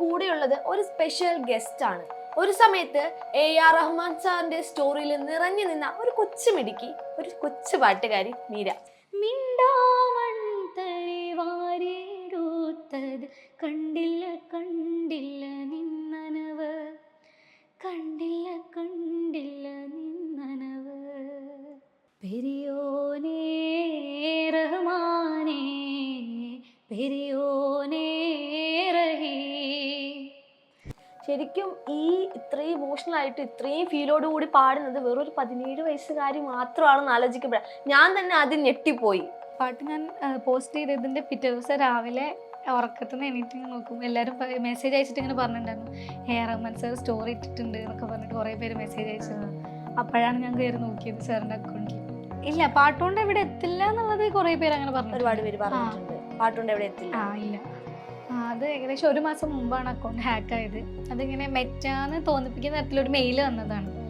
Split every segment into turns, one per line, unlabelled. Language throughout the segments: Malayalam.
കൂടെയുള്ളത് ഒരു സ്പെഷ്യൽ ഗസ്റ്റ് ആണ്. ഒരു സമയത്ത് എ ആർ റഹ്മാൻ സാറിന്റെ സ്റ്റോറിയിൽ നിറഞ്ഞു നിന്ന ഒരു കൊച്ചു മിടുക്കി ഒരു കൊച്ചു പാട്ടുകാരി മീര.
കണ്ടില്ല കണ്ടില്ല
ഇമോഷണൽ ആയിട്ട് ഇത്രയും ഫീലോട് കൂടി പാടുന്നത് വെറൊരു പതിനേഴ് വയസ്സുകാരി മാത്രമാണെന്ന് ആലോചിക്കപ്പെടാം ഞാൻ തന്നെ ആദ്യം ഞെട്ടിപ്പോയി.
പാട്ട് ഞാൻ പോസ്റ്റ് ചെയ്തതിന്റെ പിറ്റേ ദിവസം രാവിലെ ഉറക്കത്തിന് എണീറ്റ് നോക്കും എല്ലാവരും മെസ്സേജ് അയച്ചിട്ട് ഇങ്ങനെ പറഞ്ഞിട്ടുണ്ടായിരുന്നു. ഹേ റഹ്മാൻ സാർ സ്റ്റോറി ഇട്ടിട്ടുണ്ട് എന്നൊക്കെ പറഞ്ഞിട്ട് കുറേ പേര് മെസ്സേജ് അയച്ചിരുന്നു അപ്പോഴാണ് ഞാൻ കയറി നോക്കിയത് സാറിന്റെ അക്കൗണ്ടിൽ ഇല്ല പാട്ടുകൊണ്ട് എവിടെ എത്തില്ല എന്നുള്ളത് കുറേ പേര് അങ്ങനെ പറഞ്ഞു
ഒരുപാട് പേര് പറഞ്ഞിട്ടുണ്ട്. പാട്ടുകൊണ്ട് എവിടെ എത്തില്ല.
ആ ഇല്ല. അത് ഏകദേശം ഒരു മാസം മുമ്പാണ് അക്കൗണ്ട് ഹാക്ക് ആയത്. അതിങ്ങനെ മെറ്റാന്ന് തോന്നിപ്പിക്കുന്ന തരത്തിലൊരു മെയിൽ വന്നതാണ്.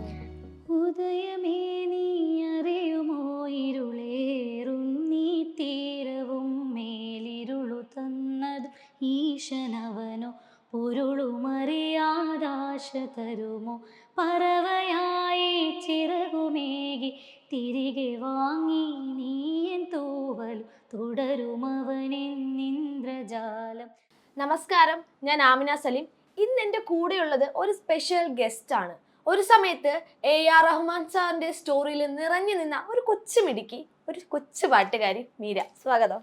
ഉദയമേ നീ അറിയുമോ? ഇരുളേറും നീ തീരവും മേലിരുളു തന്നതും ഈശനവനോ? പൊരുളുമറിയാതാശ തരുമോ? പറവയായി ചിറകുമേകി തിരികെ വാങ്ങി നീയൻ തൂവലു തുടരുമവനെന്നിന്ദ്രജാലം
നമസ്കാരം ഞാൻ ആമിന സലീം. ഇന്ന് എന്റെ കൂടെയുള്ളത് ഒരു സ്പെഷ്യൽ ഗസ്റ്റ് ആണ്. ഒരു സമയത്ത് എ ആർ റഹ്മാൻ സാറിന്റെ സ്റ്റോറിയിൽ നിറഞ്ഞു നിന്ന ഒരു കൊച്ചു മിടുക്കി ഒരു കൊച്ചു പാട്ടുകാരി മീര. സ്വാഗതം.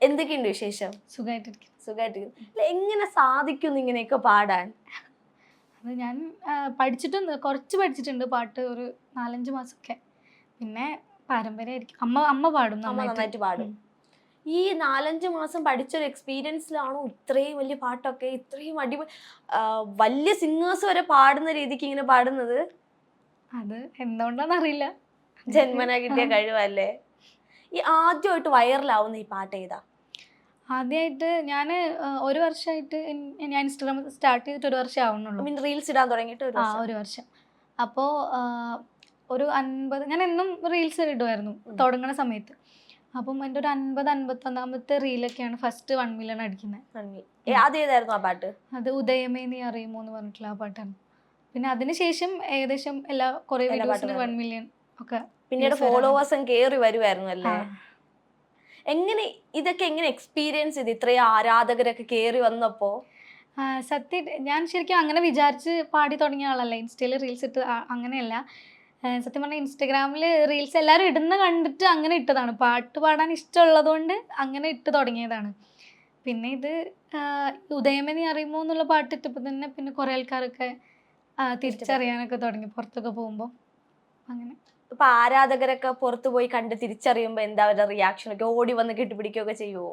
എന്തൊക്കെയുണ്ട് വിശേഷം?
സുഖമായിട്ടിരിക്കും
സുഖമായിട്ടിരിക്കും അല്ല, എങ്ങനെ സാധിക്കുന്നു ഇങ്ങനെയൊക്കെ പാടാൻ?
അത് ഞാൻ പഠിച്ചിട്ടുണ്ട് കുറച്ച് പഠിച്ചിട്ടുണ്ട് പാട്ട് ഒരു നാലഞ്ച് മാസമൊക്കെ. പിന്നെ പാരമ്പര്യമായിരിക്കും. അമ്മ അമ്മ പാടും
അമ്മ
നന്നായിട്ട്.
പാടും. ഈ നാലഞ്ച് മാസം പഠിച്ചൊരു എക്സ്പീരിയൻസിലാണോ ഇത്രയും വലിയ പാട്ടൊക്കെ ഇത്രയും അടിപൊളി വലിയ സിംഗേഴ്സ് വരെ പാടുന്ന രീതിക്ക് ഇങ്ങനെ പാടുന്നത്?
അത് എന്തുകൊണ്ടാണെന്നറിയില്ല
ജന്മന കിട്ടിയ കഴിവല്ലേ? ഈ ആദ്യമായിട്ട് വൈറലാവുന്ന ഈ പാട്ട് ഏതാ?
ആദ്യമായിട്ട് ഞാൻ ഒരു വർഷമായിട്ട് ഞാൻ ഇൻസ്റ്റാഗ്രാം സ്റ്റാർട്ട് ചെയ്തിട്ട് ഒരു വർഷം ആവുന്നുള്ളൂ.
മീൻ റീൽസ് ഇടാൻ തുടങ്ങിയിട്ട് ഒരു
ആ
വർഷം.
ഒരു വർഷം. അപ്പോൾ ഒരു അൻപത് ഞാൻ എന്നും റീൽസ് ഇടുമായിരുന്നു തുടങ്ങുന്ന സമയത്ത്. അപ്പം എന്റെ ഒരു അൻപത് അൻപത്തൊന്നാമത്തെ റീലൊക്കെയാണ് ഫസ്റ്റ് വൺ മില്യൺ അടിക്കുന്നത്
ആ പാട്ട്?
അത് ഉദയമേ നീ അറിയുമോ എന്ന് പറഞ്ഞിട്ടുള്ള ആ പാട്ടാണ്. പിന്നെ അതിനുശേഷം ഏകദേശം എല്ലാ കുറേ വീഡിയോസിന് വൺ മില്യൺ ഒക്കെ
പിന്നീട് ഫോളോവേഴ്സും കേറി വരുമായിരുന്നു അല്ലേ എങ്ങനെ ഇതൊക്കെ എങ്ങനെ എക്സ്പീരിയൻസ് ചെയ്ത് ഇത്രയും ആരാധകരൊക്കെ കേറി വന്നപ്പോ?
സത്യം ഞാൻ ശരിക്കും അങ്ങനെ വിചാരിച്ച് പാടി തുടങ്ങിയ ആളല്ല. ഇൻസ്റ്റയിൽ റീൽസ് ഇട്ട് അങ്ങനെയല്ല. സത്യം പറഞ്ഞാൽ ഇൻസ്റ്റഗ്രാമിൽ റീൽസ് എല്ലാവരും ഇടുന്ന കണ്ടിട്ട് അങ്ങനെ ഇട്ടതാണ്. പാട്ട് പാടാൻ ഇഷ്ടമുള്ളതുകൊണ്ട് അങ്ങനെ ഇട്ട് തുടങ്ങിയതാണ്. പിന്നെ ഇത് ഉദയമനി അറിയുമോ എന്നുള്ള പാട്ട് ഇട്ടപ്പോൾ തന്നെ പിന്നെ കുറേ ആൾക്കാരൊക്കെ തിരിച്ചറിയാനൊക്കെ തുടങ്ങി പുറത്തൊക്കെ പോകുമ്പോൾ അങ്ങനെ.
ഇപ്പൊ ആരാധകരൊക്കെ പുറത്തു പോയി കണ്ട് തിരിച്ചറിയുമ്പോൾ എന്താ അവരുടെ റിയാക്ഷൻ ഒക്കെ ഓടി വന്ന് കെട്ടിപ്പിടിക്കുകയൊക്കെ ചെയ്യുമോ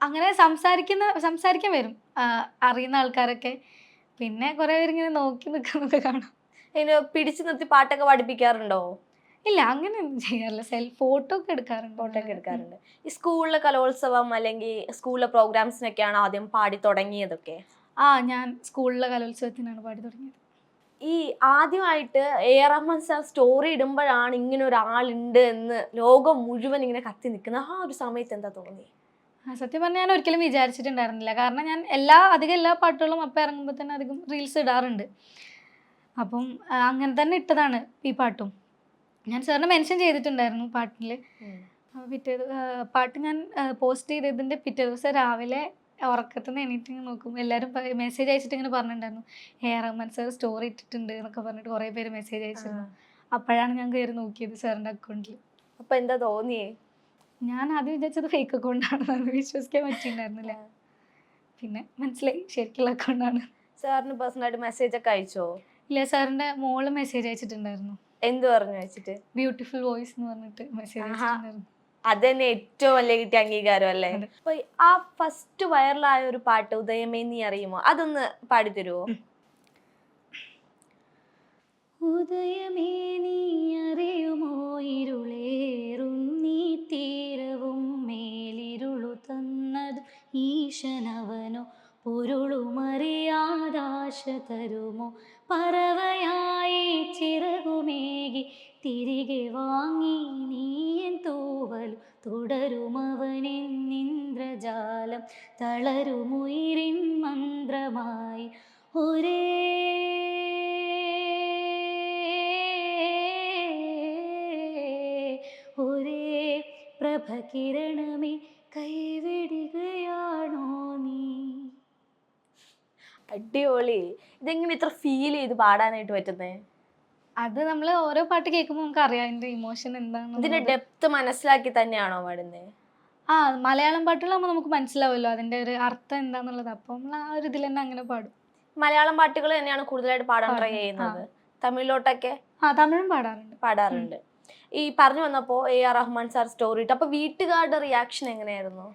അങ്ങനെ സംസാരിക്കുന്ന സംസാരിക്കാൻ വരും. അറിയുന്ന ആൾക്കാരൊക്കെ. പിന്നെ കുറേ പേരിങ്ങനെ നോക്കി നിൽക്കുന്നൊക്കെ കാണാം.
അതിന് പിടിച്ചു നിർത്തി പാട്ടൊക്കെ പഠിപ്പിക്കാറുണ്ടോ?
ഇല്ല അങ്ങനെയൊന്നും ചെയ്യാറില്ല. സെൽഫ് ഫോട്ടോ ഒക്കെ എടുക്കാറുണ്ട്.
ഫോട്ടോ ഒക്കെ എടുക്കാറുണ്ട്. ഈ സ്കൂളിലെ കലോത്സവം അല്ലെങ്കിൽ സ്കൂളിലെ പ്രോഗ്രാംസിനൊക്കെയാണ് ആദ്യം പാടി തുടങ്ങിയതൊക്കെ?
ആ ഞാൻ സ്കൂളിലെ കലോത്സവത്തിനാണ് പാടി തുടങ്ങിയത്.
ഈ ആദ്യമായിട്ട് A R Rahman sir story ഇടുമ്പോഴാണ് ഇങ്ങനെ ഒരാളുണ്ട് എന്ന് ലോകം മുഴുവൻ ഇങ്ങനെ കത്തി നിൽക്കുന്നത്. ആ ഒരു സമയത്ത് എന്താ തോന്നി?
സത്യം പറഞ്ഞാൽ ഞാൻ ഒരിക്കലും വിചാരിച്ചിട്ടുണ്ടായിരുന്നില്ല. കാരണം ഞാൻ എല്ലാ അധികം എല്ലാ പാട്ടുകളും അപ്പം ഇറങ്ങുമ്പോൾ തന്നെ അധികം റീൽസ് ഇടാറുണ്ട്. അപ്പം അങ്ങനെ തന്നെ ഇട്ടതാണ് ഈ പാട്ടും. ഞാൻ സാറിന് മെൻഷൻ ചെയ്തിട്ടുണ്ടായിരുന്നു പാട്ടിൽ പിറ്റേ പാട്ട് ഞാൻ പോസ്റ്റ് ചെയ്തതിന്റെ പിറ്റേ ദിവസം രാവിലെ ഉറക്കത്തുനിന്ന് എണീറ്റ് ഇങ്ങനെ നോക്കും. എല്ലാവരും മെസ്സേജ് അയച്ചിട്ട് ഇങ്ങനെ പറഞ്ഞിട്ടുണ്ടായിരുന്നു. ഹേ റഹ്മാൻ സാർ സ്റ്റോറി ഇട്ടിട്ടുണ്ട് എന്നൊക്കെ പറഞ്ഞിട്ട് കുറേ പേര് മെസ്സേജ് അയച്ചിരുന്നു. അപ്പോഴാണ് ഞാൻ കയറി നോക്കിയത് സാറിന്റെ അക്കൗണ്ടിൽ
അപ്പൊ എന്താ തോന്നിയേ?
ഞാൻ ആദ്യം വിചാരിച്ചത് ഫേക്ക് അക്കൗണ്ടാണെന്ന് വിശ്വസിക്കാൻ പറ്റിയിട്ടുണ്ടായിരുന്നില്ല. പിന്നെ മനസ്സിലായി ശരിക്കുള്ള അക്കൗണ്ടാണ്
സാറിന് പേഴ്സണലായിട്ട് മെസ്സേജ് ഒക്കെ അയച്ചോ?
ഇല്ല സാറിന്റെ മോൾ മെസ്സേജ് അയച്ചിട്ടുണ്ടായിരുന്നു.
എന്ത് പറഞ്ഞു വെച്ചിട്ട്
ബ്യൂട്ടിഫുൾ വോയിസ് എന്ന് പറഞ്ഞിട്ട് മെസ്സേജ്. അയച്ചിട്ടുണ്ടായിരുന്നു.
അത് തന്നെ ഏറ്റവും വലിയ കിട്ടിയ അംഗീകാരം അല്ലേ. അപ്പൊ ആ ഫസ്റ്റ് വൈറലായ ഒരു പാട്ട് ഉദയമേ നീ അറിയുമോ? അതൊന്ന് പാടിത്തരുമോ
ഉദയമേ
അടിപൊളി. ഇതെങ്ങനെ ഇത്ര ഫീൽ ചെയ്ത് പാടാനായിട്ട് പറ്റുന്നേ?
അത് നമ്മൾ ഓരോ പാട്ട് കേൾക്കുമ്പോൾ നമുക്ക് അറിയാം അതിന്റെ ഇമോഷൻ എന്താണ്
ഇതിന്റെ ഡെപ്ത് മനസ്സിലാക്കി തന്നെയാണോ പാടുന്നത്
ആ മലയാളം പാട്ടുകളാകുമ്പോൾ നമുക്ക് മനസ്സിലാവുമല്ലോ അതിന്റെ ഒരു അർത്ഥം എന്താന്നുള്ളത്. അപ്പം നമ്മൾ ആ ഒരു ഇതിൽ തന്നെ അങ്ങനെ പാടും.
മലയാളം പാട്ടുകൾ തന്നെയാണ് കൂടുതലായിട്ട് പാടാൻ ട്രൈ ചെയ്യുന്നത്. തമിഴിലോട്ടൊക്കെ?
ആ തമിഴും പാടാറുണ്ട്.
പാടാറുണ്ട്. ഈ പറഞ്ഞു വന്നപ്പോ A R Rahman sir story ഇട്ട്. അപ്പൊ വീട്ടുകാരുടെ റിയാക്ഷൻ എങ്ങനെയായിരുന്നു?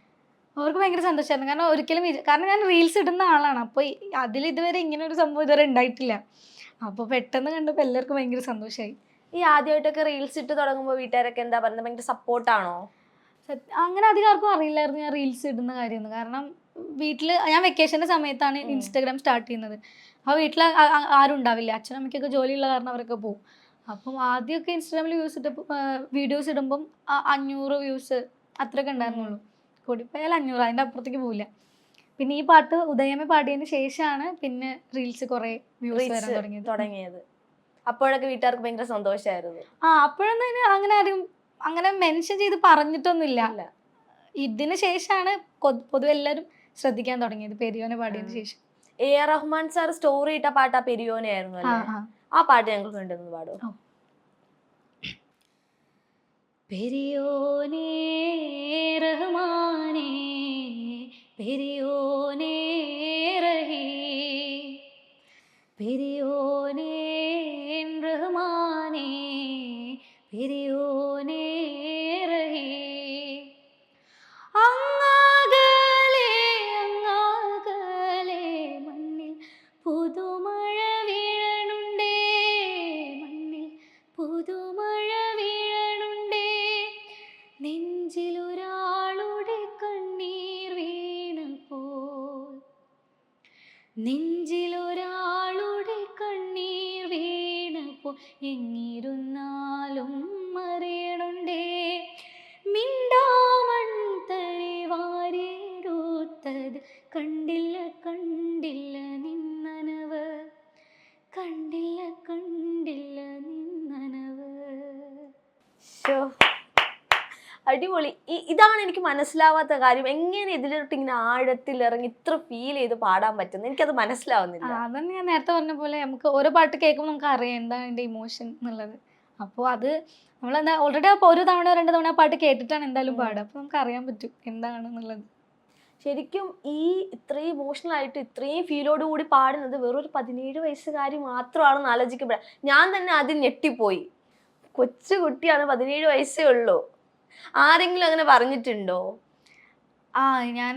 അവർക്ക് ഭയങ്കര സന്തോഷമായിരുന്നു കാരണം ഒരിക്കലും കാരണം ഞാൻ റീൽസ് ഇടുന്ന ആളാണ്. അപ്പോൾ അതിൽ ഇതുവരെ ഇങ്ങനെ ഒരു സംഭവം ഇതുവരെ ഉണ്ടായിട്ടില്ല. അപ്പോൾ പെട്ടെന്ന് കണ്ടപ്പോൾ എല്ലാവർക്കും ഭയങ്കര സന്തോഷമായി
ഈ ആദ്യമായിട്ടൊക്കെ റീൽസ് ഇട്ട് തുടങ്ങുമ്പോൾ വീട്ടുകാരൊക്കെ എന്താ പറയുന്നത് ഭയങ്കര സപ്പോർട്ടാണോ
അങ്ങനെ അധികം ആർക്കും അറിയില്ലായിരുന്നു ഞാൻ റീൽസ് ഇടുന്ന കാര്യമൊന്നും. കാരണം വീട്ടിൽ ഞാൻ വെക്കേഷന്റെ സമയത്താണ് ഇൻസ്റ്റാഗ്രാം സ്റ്റാർട്ട് ചെയ്യുന്നത്. അപ്പോൾ വീട്ടിൽ ആരും ഉണ്ടാവില്ല. അച്ഛനും അമ്മയ്ക്കൊക്കെ ജോലിയുള്ള കാരണം അവരൊക്കെ പോകും അപ്പം ആദ്യമൊക്കെ ഇൻസ്റ്റാഗ്രാമിൽ വ്യൂസ് ഇട്ടപ്പോൾ വീഡിയോസ് ഇടുമ്പം അഞ്ഞൂറ് വ്യൂസ് അത്രയൊക്കെ ഉണ്ടായിരുന്നുള്ളൂ. കൂടിപ്പോയാൽ അഞ്ഞൂറ് അതിന്റെ അപ്പുറത്തേക്ക് പോവില്ല. പിന്നെ ഈ പാട്ട് ഉദയമേ പാടിയതിന് ശേഷമാണ് പിന്നെ റീൽസ് കുറേ വ്യൂസ് വരാൻ തുടങ്ങിയത്.
തുടങ്ങിയത്. അപ്പോഴൊക്കെ വീട്ടുകാർക്ക് ഭയങ്കര സന്തോഷമായിരുന്നു
ആ അപ്പോഴൊന്നും അങ്ങനെ ആരും അങ്ങനെ മെൻഷൻ ചെയ്ത് പറഞ്ഞിട്ടൊന്നുമില്ല. ഇതിന് ശേഷമാണ് പൊതുവെ എല്ലാവരും ശ്രദ്ധിക്കാൻ തുടങ്ങിയത് പെരിയോനെ പാടിയതിന് ശേഷം.
A R Rahman sir story ഇട്ട പാട്ട് ആ
പെരിയോനെ
ആയിരുന്നു
ആ
പാട്ട് ഞങ്ങൾ കണ്ടിരുന്നു പാടും.
പെരിയോനേ റഹ്മാനേ പെരിയോനേ റഹീ പെരിയോനേ റഹ്മാനേ പെരിയോനേ വീണപ്പോൾ
അടിപൊളി. ഇതാണ് എനിക്ക് മനസ്സിലാവാത്ത കാര്യം. എങ്ങനെ ഇതിലോട്ട് ഇങ്ങനെ ആഴത്തിൽ ഇറങ്ങി ഇത്ര ഫീൽ ചെയ്ത് പാടാൻ പറ്റുന്നു? എനിക്കത് മനസ്സിലാവുന്നില്ല.
അതന്നെ ഞാൻ നേരത്തെ പറഞ്ഞ പോലെ നമുക്ക് ഓരോ പാട്ട് കേൾക്കുമ്പോൾ നമുക്ക് അറിയാം എന്താണ് അതിന്റെ ഇമോഷൻ എന്നുള്ളത്. അപ്പോൾ അത് നമ്മൾ എന്താ ഓൾറെഡി അപ്പോൾ ഒരു തവണ രണ്ട് തവണ പാട്ട് കേട്ടിട്ടാണ് എന്തായാലും. പാടുക. അപ്പോൾ നമുക്ക് അറിയാൻ പറ്റും എന്താണെന്നുള്ളത്
ശരിക്കും ഈ ഇത്രയും ഇമോഷണൽ ആയിട്ട് ഇത്രയും ഫീലോട് കൂടി പാടുന്നത് വെറൊരു പതിനേഴ് വയസ്സുകാരി മാത്രമാണെന്ന് ആലോചിക്കപ്പെടാം ഞാൻ തന്നെ ആദ്യം ഞെട്ടിപ്പോയി. കൊച്ചു കുട്ടിയാണ് പതിനേഴ് വയസ്സേ ഉള്ളൂ. ആരെങ്കിലും അങ്ങനെ പറഞ്ഞിട്ടുണ്ടോ?
ആ ഞാൻ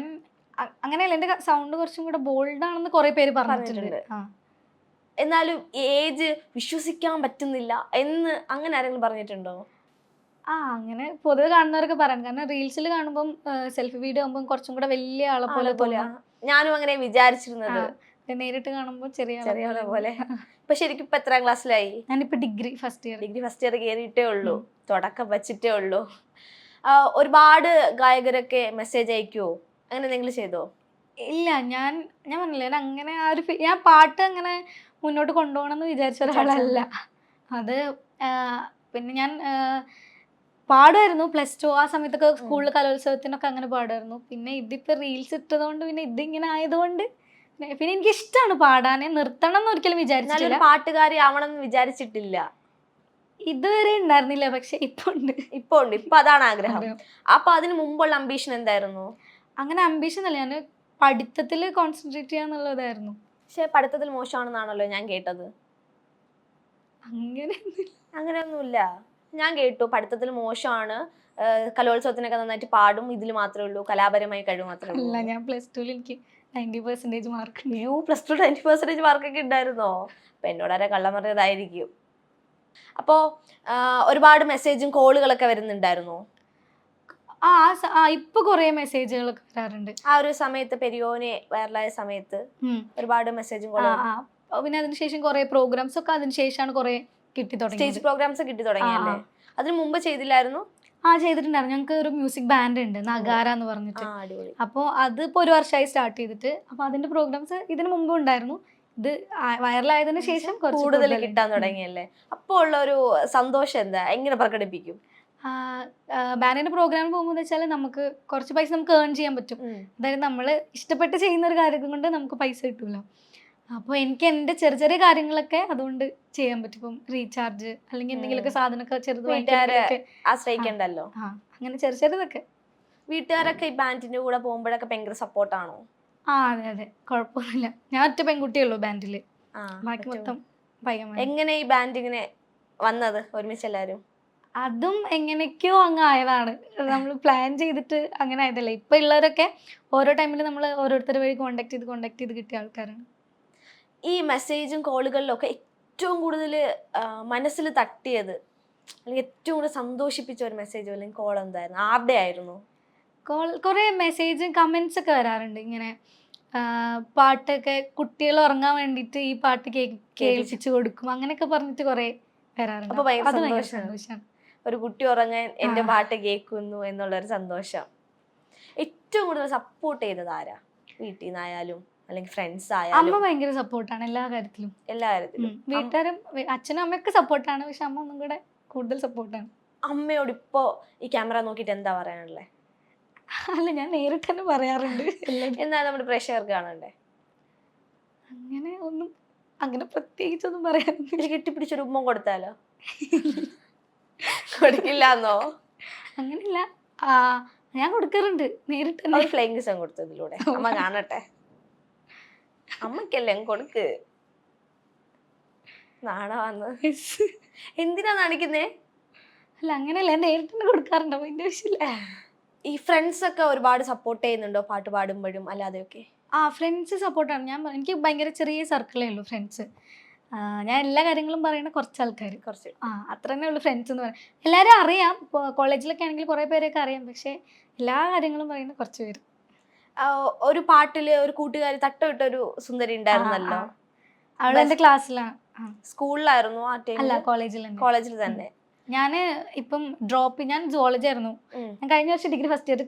അങ്ങനെയല്ല എന്റെ സൗണ്ട് കുറച്ചും കൂടെ ബോൾഡ് ആണെന്ന് കുറെ പേര് പറഞ്ഞിട്ടുണ്ട്.
എന്നാലും ഏജ് വിശ്വസിക്കാൻ പറ്റുന്നില്ല എന്ന് അങ്ങനെ ആരെങ്കിലും പറഞ്ഞിട്ടുണ്ടോ?
ആ അങ്ങനെ പൊതുവെ കാണുന്നവരൊക്കെ പറയണം കാരണം റീൽസിൽ കാണുമ്പോൾ സെൽഫി വീഡിയോ ആകുമ്പോൾ കുറച്ചും കൂടെ വലിയ ആളെ പോലെ
പോലെ. പോലെ ഞാനും അങ്ങനെ വിചാരിച്ചിരുന്നത്.
നേരിട്ട് കാണുമ്പോൾ ചെറിയ
ചെറിയ ആളെ
പോലെ.
ഇപ്പൊ ശരിക്കും ഇപ്പൊ എത്രാം ക്ലാസ്സിലായി?
ഞാനിപ്പോ degree first year.
Degree first year കയറിയിട്ടേ ഉള്ളൂ. തുടക്കം വച്ചിട്ടേ ഉള്ളൂ. ഒരുപാട് ഗായകരൊക്കെ മെസ്സേജ് അയക്കുവോ? അങ്ങനെ എന്തെങ്കിലും ചെയ്തോ?
ഇല്ല ഞാൻ ഞാൻ പറഞ്ഞില്ല ഞാൻ അങ്ങനെ ആ ഒരു ഞാൻ പാട്ട് അങ്ങനെ മുന്നോട്ട് കൊണ്ടുപോകണം എന്ന് വിചാരിച്ച ഒരാളല്ല. അത് പിന്നെ ഞാൻ പാടുമായിരുന്നു. പ്ലസ് ടു ആ സമയത്തൊക്കെ സ്കൂളിൽ കലോത്സവത്തിനൊക്കെ അങ്ങനെ പാടുമായിരുന്നു. പിന്നെ ഇതിപ്പോ റീൽസ് ഇട്ടതുകൊണ്ട് പിന്നെ ഇതിങ്ങനെ ആയതുകൊണ്ട് പിന്നെ- എനിക്ക് ഇഷ്ടമാണ് പാടാൻ നിർത്തണം എന്ന് ഒരിക്കലും വിചാരിച്ചില്ല
പാട്ടുകാരി ആവണം എന്ന് വിചാരിച്ചിട്ടില്ല.
ഇതുവരെ ഉണ്ടായിരുന്നില്ല പക്ഷെ ഇപ്പൊ ഉണ്ട്.
ഇപ്പൊ ഉണ്ട്. ഇപ്പൊ അതാണ് ആഗ്രഹം. അപ്പൊ അതിന് മുമ്പുള്ള അംബീഷൻ എന്തായിരുന്നു?
അങ്ങനെ അംബീഷൻ അല്ല ഞാൻ പഠിത്തത്തിൽ കോൺസെൻട്രേറ്റ് ചെയ്യാന്നുള്ളതായിരുന്നു
പക്ഷെ പഠിത്തത്തിൽ മോശമാണെന്നാണല്ലോ ഞാൻ കേട്ടത്.
അങ്ങനെ
അങ്ങനെയൊന്നുമില്ല. ഞാൻ കേട്ടു പഠിത്തത്തിൽ മോശമാണ്. കലോത്സവത്തിനൊക്കെ നന്നായിട്ട് പാടും. ഇതിൽ മാത്രമേ ഉള്ളൂ. കലാപരമായി കഴിവ് മാത്രമേ
അല്ല
ഉള്ളൂ.
ഞാൻ പ്ലസ് ടുവിൽ എനിക്ക് ninety percentage mark
new plus two twenty percentage മാർക്കൊക്കെ ഉണ്ടായിരുന്നോ അപ്പം എന്നോട് ആരെ കള്ളം പറഞ്ഞതായിരിക്കും. അപ്പോൾ ഒരുപാട് മെസ്സേജും കോളുകളൊക്കെ വരുന്നുണ്ടായിരുന്നു?
ആ ആ ഇപ്പൊ കുറേ മെസ്സേജുകളൊക്കെ വരാറുണ്ട്.
ആ ഒരു സമയത്ത് പെരിയോനെ വൈറലായ സമയത്ത് ഒരുപാട് മെസ്സേജും
പിന്നെ അതിനുശേഷം കുറേ പ്രോഗ്രാംസ് ഒക്കെ അതിനുശേഷമാണ് കുറേ കിട്ടി
തുടങ്ങി
സ്റ്റേജ്
പ്രോഗ്രാംസ് കിട്ടി തുടങ്ങിയല്ലേ? അതിന് മുമ്പ് ചെയ്തില്ലായിരുന്നു?
ആ ചെയ്തിട്ടുണ്ടായിരുന്നു. ഞങ്ങൾക്ക് ഒരു മ്യൂസിക് ബാൻഡ് ഉണ്ട് നഗാര എന്ന് പറഞ്ഞിട്ട്. അപ്പോൾ അത് ഇപ്പോൾ ഒരു വർഷമായി സ്റ്റാർട്ട് ചെയ്തിട്ട്. അപ്പോൾ അതിന്റെ പ്രോഗ്രാംസ് ഇതിനു മുമ്പും ഉണ്ടായിരുന്നു. ഇത് വൈറലായതിനു ശേഷം
കൂടുതൽ. കിട്ടാൻ തുടങ്ങിയല്ലേ? അപ്പോൾ ഉള്ള ഒരു സന്തോഷം എന്താ? എങ്ങനെ പ്രകടിപ്പിക്കും?
ബാനറിന്റെ പ്രോഗ്രാം പോകുമ്പോൾ വെച്ചാൽ നമുക്ക് കുറച്ച് പൈസ നമുക്ക് ഏൺ ചെയ്യാൻ പറ്റും. അതായത് നമ്മൾ ഇഷ്ടപ്പെട്ട് ചെയ്യുന്ന ഒരു കാര്യം കൊണ്ട് നമുക്ക് പൈസ കിട്ടൂല. അപ്പോൾ എനിക്ക് എന്റെ ചെറിയ ചെറിയ കാര്യങ്ങളൊക്കെ അതുകൊണ്ട് ചെയ്യാൻ പറ്റും. ഇപ്പം റീചാർജ് അല്ലെങ്കിൽ എന്തെങ്കിലുമൊക്കെ സാധനമൊക്കെ ചെറുത്
ആശ്രയിക്കണ്ടല്ലോ?
അങ്ങനെ ചെറിയ ചെറുതൊക്കെ.
വീട്ടുകാരൊക്കെ ഈ ബാൻഡിന്റെ കൂടെ പോകുമ്പോഴൊക്കെ ഭയങ്കര സപ്പോർട്ടാണോ
ആ അതെ അതെ. കുഴപ്പമൊന്നുമില്ല. ഞാൻ ഒറ്റ പെൺകുട്ടിയുള്ളൂ ബാൻഡിൽ ബാക്കി. മൊത്തം
എങ്ങനെ ഈ ബാൻഡ് ഇങ്ങനെ വന്നത്? ഒരുമിച്ച് എല്ലാവരും
അതും എങ്ങനെയൊക്കെയോ അങ്ങ് ആയതാണ്. നമ്മൾ പ്ലാൻ ചെയ്തിട്ട് അങ്ങനെ ആയതല്ലേ. ഇപ്പൊ ഉള്ളവരൊക്കെ ഓരോ ടൈമിൽ നമ്മൾ ഓരോരുത്തർ വഴി കോണ്ടാക്ട് ചെയ്ത് കോണ്ടാക്ട് ചെയ്ത് കിട്ടിയ ആൾക്കാരാണ്.
ഈ മെസ്സേജും കോളുകളിലൊക്കെ ഏറ്റവും കൂടുതൽ മനസ്സിൽ തട്ടിയത് അല്ലെങ്കിൽ ഏറ്റവും കൂടുതൽ സന്തോഷിപ്പിച്ച ഒരു മെസ്സേജോ അല്ലെങ്കിൽ കോൾ എന്തായിരുന്നു? ആരുടെ ആയിരുന്നു?
കോൾ കുറേ മെസ്സേജും കമൻസ് ഒക്കെ വരാറുണ്ട്. ഇങ്ങനെ പാട്ടൊക്കെ കുട്ടികൾ ഉറങ്ങാൻ വേണ്ടിയിട്ട് ഈ പാട്ട് കേൾപ്പിച്ചു കൊടുക്കും. അങ്ങനെയൊക്കെ പറഞ്ഞിട്ട് കുറേ വരാറുണ്ട്. അത് ഭയങ്കര. സന്തോഷമാണ്
ഒരു കുട്ടി ഉറങ്ങാൻ എന്റെ പാട്ട് കേൾക്കുന്നു എന്നുള്ളൊരു സന്തോഷം. ഏറ്റവും കൂടുതൽ സപ്പോർട്ട് ചെയ്തത് ആരാ? വീട്ടിൽ നിന്നായാലും അല്ലെങ്കിൽ ഫ്രണ്ട്സ് ആയാലും അമ്മ
ഭയങ്കര സപ്പോർട്ടാണ് എല്ലാ കാര്യത്തിലും.
എല്ലാ കാര്യത്തിലും.
വീട്ടുകാരും അച്ഛനും അമ്മയൊക്കെ സപ്പോർട്ടാണ് പക്ഷെ അമ്മ ഒന്നും കൂടെ കൂടുതൽ സപ്പോർട്ടാണ്
അമ്മയോട് ഇപ്പോ ഈ ക്യാമറ നോക്കിട്ട് എന്താ പറയാനുള്ളത്
അല്ല ഞാൻ നേരിട്ട് തന്നെ പറയാറുണ്ട്.
എന്നാ നമ്മുടെ പ്രേക്ഷകർക്ക് കാണണ്ടേ?
അങ്ങനെ ഒന്നും അങ്ങനെ പ്രത്യേകിച്ചൊന്നും
ഇതിൽ കെട്ടിപ്പിടിച്ചൊരു ഉമ്മ കൊടുത്താലോ? കൊടുക്കില്ലെന്നോ?
അങ്ങനെയില്ല. ഞാൻ കൊടുക്കാറുണ്ട് നേരിട്ട്
ഫ്ലൈങ് കൊടുത്തതിലൂടെ. അമ്മ കാണട്ടെ. അമ്മക്കല്ലേ കൊടുക്ക്? എന്തിനാ നടിക്കുന്നേ
അല്ല അങ്ങനെയല്ല ഞാൻ നേരിട്ട് കൊടുക്കാറുണ്ടോ? എന്റെ അതിന്റെ ആവശ്യമില്ല
ഈ ഫ്രണ്ട്സ് ഒക്കെ ഒരുപാട് സപ്പോർട്ട് ചെയ്യുന്നുണ്ടോ? പാട്ട് പാടുമ്പോഴും അല്ലാതെ അല്ലാതെയൊക്കെ?
ആ ഫ്രണ്ട്സ് സപ്പോർട്ടാണ് ഞാൻ എനിക്ക് ഭയങ്കര ചെറിയ സർക്കിളേ ഉള്ളൂ ഫ്രണ്ട്സ് ഞാൻ എല്ലാ കാര്യങ്ങളും പറയുന്ന കുറച്ച് ആൾക്കാർ
കുറച്ച്.
ആ അത്ര തന്നെ ഉള്ളൂ ഫ്രണ്ട്സ് എന്ന് പറയാം എല്ലാവരും അറിയാം. കോളേജിലൊക്കെ ആണെങ്കിൽ കുറേ പേരൊക്കെ അറിയാം. പക്ഷേ എല്ലാ കാര്യങ്ങളും പറയുന്ന കുറച്ച് പേര്.
ഒരു പാട്ടിൽ ഒരു കൂട്ടുകാരി തട്ടമിട്ട ഒരു സുന്ദരി ഉണ്ടായിരുന്നല്ലോ.
അവൾ എന്റെ ക്ലാസ്സിലാണ്.
സ്കൂളിലായിരുന്നു ആ
അല്ല കോളേജിൽ തന്നെ.
കോളേജിൽ തന്നെ.
ഞാൻ ഇപ്പം ഡ്രോപ്പ് ഞാൻ സുവോളജി ആയിരുന്നു. ഞാൻ കഴിഞ്ഞ വർഷം ഡിഗ്രി ഫസ്റ്റ് ഇയർ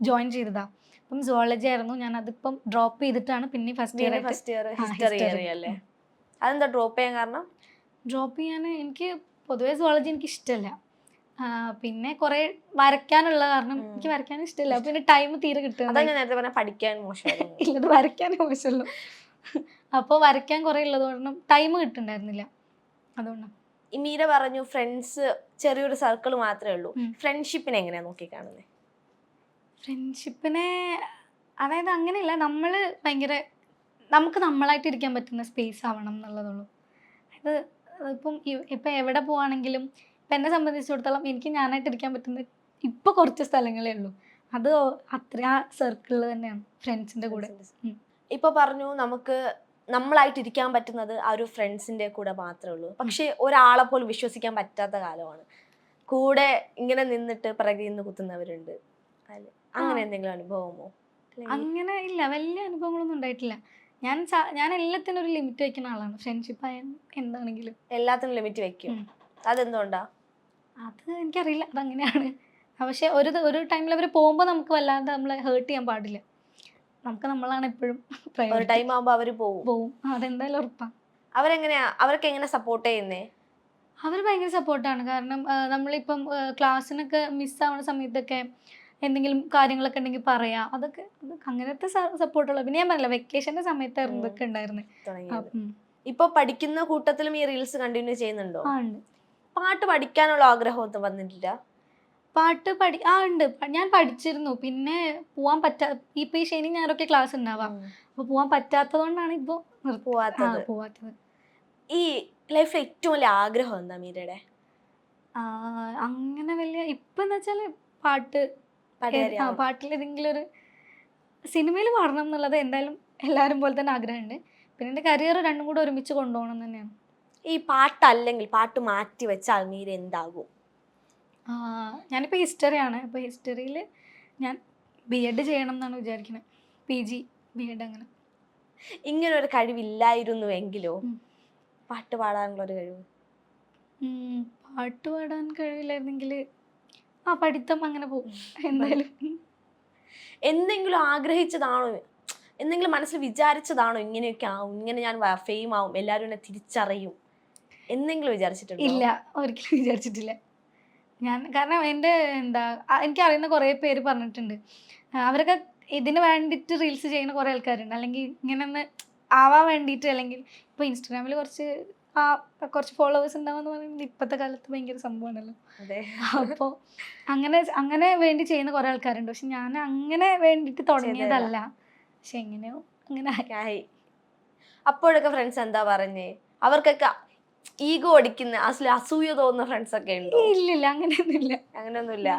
ജോയിൻ ചെയ്തതാ. അപ്പം സുവോളജി ആയിരുന്നു. ഞാൻ അതിപ്പം ഡ്രോപ്പ് ചെയ്തിട്ടാണ് പിന്നെ
first year
first
year
history.
അല്ലേ? അതെന്താ ഡ്രോപ്പ് ചെയ്യാൻ കാരണം?
ഡ്രോപ്പ് ചെയ്യാൻ എനിക്ക് പൊതുവേ സുവോളജി എനിക്ക് ഇഷ്ടമല്ല പിന്നെ കുറെ വരയ്ക്കാനുള്ള കാരണം എനിക്ക് വരയ്ക്കാൻ ഇഷ്ടമില്ല. പിന്നെ ടൈം തീരെ
അതാ ഞാൻ നേരത്തെ പറഞ്ഞ പഠിക്കാൻ മോശമായിരുന്നു.
ഇല്ലത് വരയ്ക്കാൻ മോശമല്ലോ അപ്പോൾ വരയ്ക്കാൻ കുറെ ഉള്ളത് കാരണം ടൈം കിട്ടുന്നുണ്ടായിരുന്നില്ല. അതുകൊണ്ടാണ്
മീര പറഞ്ഞു ഫ്രണ്ട്സ് ചെറിയൊരു സർക്കിൾ മാത്രമേ ഉള്ളൂ. ഫ്രണ്ട്ഷിപ്പിനെ എങ്ങനെയാ നോക്കി കാണുന്നത്
ഫ്രണ്ട്ഷിപ്പിനെ അതായത് അങ്ങനെയല്ല നമ്മൾ ഭയങ്കര നമുക്ക് നമ്മളായിട്ട് ഇരിക്കാൻ പറ്റുന്ന സ്പേസ് ആവണം എന്നുള്ളതുള്ളൂ. അത് ഇപ്പം ഇപ്പം എവിടെ പോവാണെങ്കിലും ഇപ്പം എന്നെ സംബന്ധിച്ചിടത്തോളം എനിക്ക് ഞാനായിട്ട് ഇരിക്കാൻ പറ്റുന്ന ഇപ്പോൾ കുറച്ച് സ്ഥലങ്ങളേ ഉള്ളൂ. അത് അത്ര ആ സർക്കിളിൽ തന്നെയാണ് ഫ്രണ്ട്സിന്റെ കൂടെ. ഉം.
ഇപ്പൊ പറഞ്ഞു നമുക്ക് നമ്മളായിട്ട് ഇരിക്കാൻ പറ്റുന്നത് ആ ഒരു ഫ്രണ്ട്സിന്റെ കൂടെ മാത്രമേ ഉള്ളൂ. പക്ഷെ ഒരാളെ പോലും വിശ്വസിക്കാൻ പറ്റാത്ത കാലമാണ്. കൂടെ ഇങ്ങനെ നിന്നിട്ട് പിറകിൽ നിന്ന് കുത്തുന്നവരുണ്ട്. അങ്ങനെ എന്തെങ്കിലും അനുഭവമോ?
അങ്ങനെ ഇല്ല. വലിയ അനുഭവങ്ങളൊന്നും ഉണ്ടായിട്ടില്ല. ഞാൻ ഞാൻ എല്ലാത്തിനും ഒരു ലിമിറ്റ് വെക്കുന്ന ആളാണ്. ഫ്രണ്ട്ഷിപ്പ് ആയാലും എന്താണെങ്കിലും.
എല്ലാത്തിനും ലിമിറ്റ് വെക്കും. അതെന്തുകൊണ്ടാ?
അത് എനിക്കറിയില്ല. അതങ്ങനെയാണ്. പക്ഷേ ഒരു ഒരു ടൈമിൽ അവർ പോകുമ്പോൾ നമുക്ക് വല്ലാണ്ട് നമ്മളെ ഹേർട്ട് ചെയ്യാൻ പാടില്ല. നമുക്ക് നമ്മളാണ് എപ്പോഴും
ഒരു ടൈം ആകുമ്പോൾ അവർ പോകും.
പോകും. അതെന്തായാലും ഉറപ്പാണ്
അവരെങ്ങനെയാ? അവർക്ക് എങ്ങനെ സപ്പോർട്ട് ചെയ്യുന്നേ?
അവർ ഭയങ്കര സപ്പോർട്ടാണ് കാരണം നമ്മളിപ്പം ക്ലാസ്സിനൊക്കെ മിസ്സാവുന്ന സമയത്തൊക്കെ എന്തെങ്കിലും കാര്യങ്ങളൊക്കെ ഉണ്ടെങ്കിൽ പറയാം. അതൊക്കെ അങ്ങനത്തെ സപ്പോർട്ടുള്ള പിന്നെ ഞാൻ പറഞ്ഞില്ല വെക്കേഷന്റെ സമയത്തായിരുന്നു. ഇതൊക്കെ ഉണ്ടായിരുന്നത്
ഇപ്പൊ പഠിക്കുന്ന കൂട്ടത്തിലും ഈ റീൽസ് കണ്ടിന്യൂ ചെയ്യുന്നുണ്ടോ?
ആ ഉണ്ട്.
പാട്ട് പഠിക്കാനുള്ള ആഗ്രഹമൊന്നും വന്നിട്ടില്ല.
പാട്ട് പഠി ആ ഉണ്ട്. ഞാൻ പഠിച്ചിരുന്നു. പിന്നെ പോവാൻ പറ്റാ ഇപ്പൊ ഈ ശനി ഞാനൊക്കെ ക്ലാസ് ഉണ്ടാവാം. അപ്പൊ പോവാൻ പറ്റാത്തതുകൊണ്ടാണ് ഇപ്പോ
പോവാത്തത്.
പോവാത്തത്.
ഈ ലൈഫിൽ ഏറ്റവും വലിയ ആഗ്രഹം എന്താ മീരയുടെ?
അങ്ങനെ വലിയ ഇപ്പൊ എന്ന് വെച്ചാൽ പാട്ട് പാട്ടിൽ ഏതെങ്കിലും ഒരു സിനിമയിൽ പാടണം എന്നുള്ളത് എന്തായാലും എല്ലാവരും പോലെ തന്നെ ആഗ്രഹമുണ്ട് പിന്നെ എന്റെ കരിയർ രണ്ടും കൂടെ ഒരുമിച്ച് കൊണ്ടുപോകണം എന്ന് തന്നെയാണ്.
ഈ പാട്ടല്ലെങ്കിൽ പാട്ട് മാറ്റി വെച്ചാൽ അൽമീര എന്താകും?
ഞാനിപ്പോൾ ഹിസ്റ്ററിയാണ് അപ്പോൾ ഹിസ്റ്ററിയിൽ ഞാൻ ബി എഡ് ചെയ്യണം എന്നാണ് വിചാരിക്കുന്നത് പി ജി ബി എഡ് അങ്ങനെ.
ഇങ്ങനെ ഒരു കഴിവില്ലായിരുന്നുവെങ്കിലോ. പാട്ട് പാടാനുള്ള ഒരു കഴിവ്?
പാട്ട് പാടാൻ കഴിവില്ലായിരുന്നെങ്കിൽ ആ പഠിത്തം അങ്ങനെ പോകും. എന്തായാലും.
എന്തെങ്കിലും ആഗ്രഹിച്ചതാണോ? എന്തെങ്കിലും മനസ്സിൽ വിചാരിച്ചതാണോ? ഇങ്ങനെയൊക്കെ ആവും ഇങ്ങനെ ഞാൻ ഫെയിം ആവും എല്ലാവരും എന്നെ തിരിച്ചറിയും. എന്തെങ്കിലും വിചാരിച്ചിട്ടുണ്ടോ?
ഇല്ല ഒരിക്കലും വിചാരിച്ചിട്ടില്ല. ഞാൻ കാരണം എന്റെ എന്താ എനിക്ക് അറിയുന്ന കുറേ പേര് പറഞ്ഞിട്ടുണ്ട്. അവരൊക്കെ ഇതിന് വേണ്ടിയിട്ട് റീൽസ് ചെയ്യുന്ന കുറേ ആൾക്കാരുണ്ട്. അല്ലെങ്കിൽ ഇങ്ങനെ ഒന്ന് ആവാൻ വേണ്ടിയിട്ട് അല്ലെങ്കിൽ ഇപ്പോൾ ഇൻസ്റ്റാഗ്രാമിൽ കുറച്ച് ആ കുറച്ച് ഫോളോവേഴ്സ് ഉണ്ടാവുമെന്ന് പറയുന്നത് ഇപ്പോഴത്തെ കാലത്ത് ഭയങ്കര സംഭവമാണല്ലോ.
അതെ.
അപ്പോൾ അങ്ങനെ അങ്ങനെ വേണ്ടി ചെയ്യുന്ന കുറേ ആൾക്കാരുണ്ട്. പക്ഷെ ഞാൻ അങ്ങനെ വേണ്ടിയിട്ട് തുടങ്ങിയതല്ല. പക്ഷെ എങ്ങനെയോ അങ്ങനെ. ആയി.
അപ്പോഴൊക്കെ ഫ്രണ്ട്സ് എന്താ പറഞ്ഞേ? അവർക്കൊക്കെ ഈഗോ അടിക്കുന്ന അസല അസൂയ തോന്നുന്ന ഫ്രണ്ട്സ് ഒക്കെ ഉണ്ട്?
ഇല്ലില്ല അങ്ങനെയൊന്നുമില്ല.
അങ്ങനെയൊന്നുമില്ല.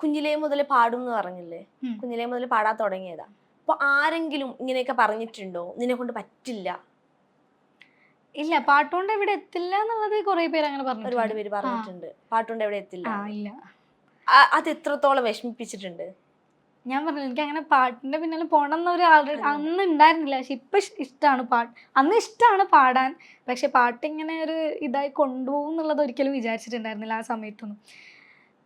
കുഞ്ഞിലേ മുതൽ പാടും എന്ന് പറഞ്ഞില്ലേ കുഞ്ഞിലേ മുതൽ പാടാൻ തുടങ്ങിയതാ. അപ്പൊ ആരെങ്കിലും ഇങ്ങനെയൊക്കെ പറഞ്ഞിട്ടുണ്ടോ? നിന്നെ കൊണ്ട് പറ്റില്ല.
ഇല്ല പാട്ടുകൊണ്ട് ഇവിടെ എത്തില്ല എന്നുള്ളത് കുറേ പേര് അങ്ങനെ പറഞ്ഞു
ഒരുപാട് പേര് പറഞ്ഞിട്ടുണ്ട്. പാട്ടുകൊണ്ട് എവിടെ എത്തില്ല. അത് എത്രത്തോളം വിഷമിപ്പിച്ചിട്ടുണ്ട്?
ഞാൻ പറഞ്ഞു എനിക്ക് അങ്ങനെ പാട്ടിന്റെ പിന്നാലെ പോണം എന്നൊരു ആൾറെഡി അന്ന് ഉണ്ടായിരുന്നില്ല പക്ഷെ ഇപ്പൊ ഇഷ്ടമാണ് പാട്ട്. അന്ന് ഇഷ്ടമാണ് പാടാൻ. പക്ഷെ പാട്ട് ഇങ്ങനെ ഒരു ഇതായി കൊണ്ടുപോകും എന്നുള്ളത് ഒരിക്കലും വിചാരിച്ചിട്ടുണ്ടായിരുന്നില്ല ആ സമയത്തൊന്നും.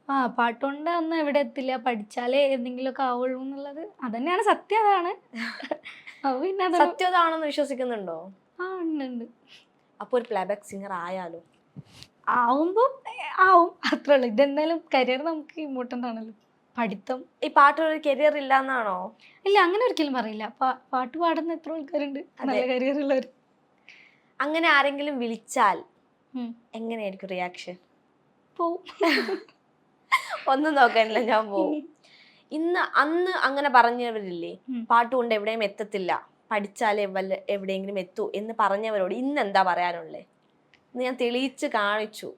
ആ പാട്ടുകൊണ്ട് അന്ന് എവിടെ എത്തില്ല? പഠിച്ചാലേ എന്തെങ്കിലുമൊക്കെ ആവുള്ളൂ എന്നുള്ളത് അതന്നെയാണ് സത്യം അതാണ്. പിന്നെ
സത്യതാണെന്ന് വിശ്വസിക്കുന്നുണ്ടോ?
ആ ഉണ്ട് ഉണ്ട്.
അപ്പൊ ഒരു പ്ലേബാക്ക് സിംഗർ ആയാലോ?
ആവുമ്പോൾ ആവും. അത്രേ ഉള്ളൂ. ഇതെന്തായാലും കരിയർ നമുക്ക് ഇമ്പോർട്ടന്റ് ആണല്ലോ പഠിത്തം.
ഈ പാട്ടൊരു കരിയർ ഇല്ല എന്നാണോ
ഇല്ല അങ്ങനെ ഒരിക്കലും പറയില്ല. പാട്ട് പാടുന്ന എത്ര ആൾക്കാരുണ്ട്. നല്ല കരിയർ ഉള്ളവർ
അങ്ങനെ ആരെങ്കിലും വിളിച്ചാൽ എങ്ങനെയായിരിക്കും റിയാക്ഷൻ
പോവും.
ഒന്നും നോക്കാനില്ല ഞാൻ പോവും. ഇന്ന് അന്ന് അങ്ങനെ പറഞ്ഞവരില്ലേ. പാട്ട് കൊണ്ട് എവിടെയും എത്തത്തില്ല. പഠിച്ചാലേ വല്ല എവിടെയെങ്കിലും എത്തൂ എന്ന് പറഞ്ഞവരോട് ഇന്ന് എന്താ പറയാനുള്ളേ? ഇന്ന് ഞാൻ തെളിയിച്ച് കാണിച്ചു.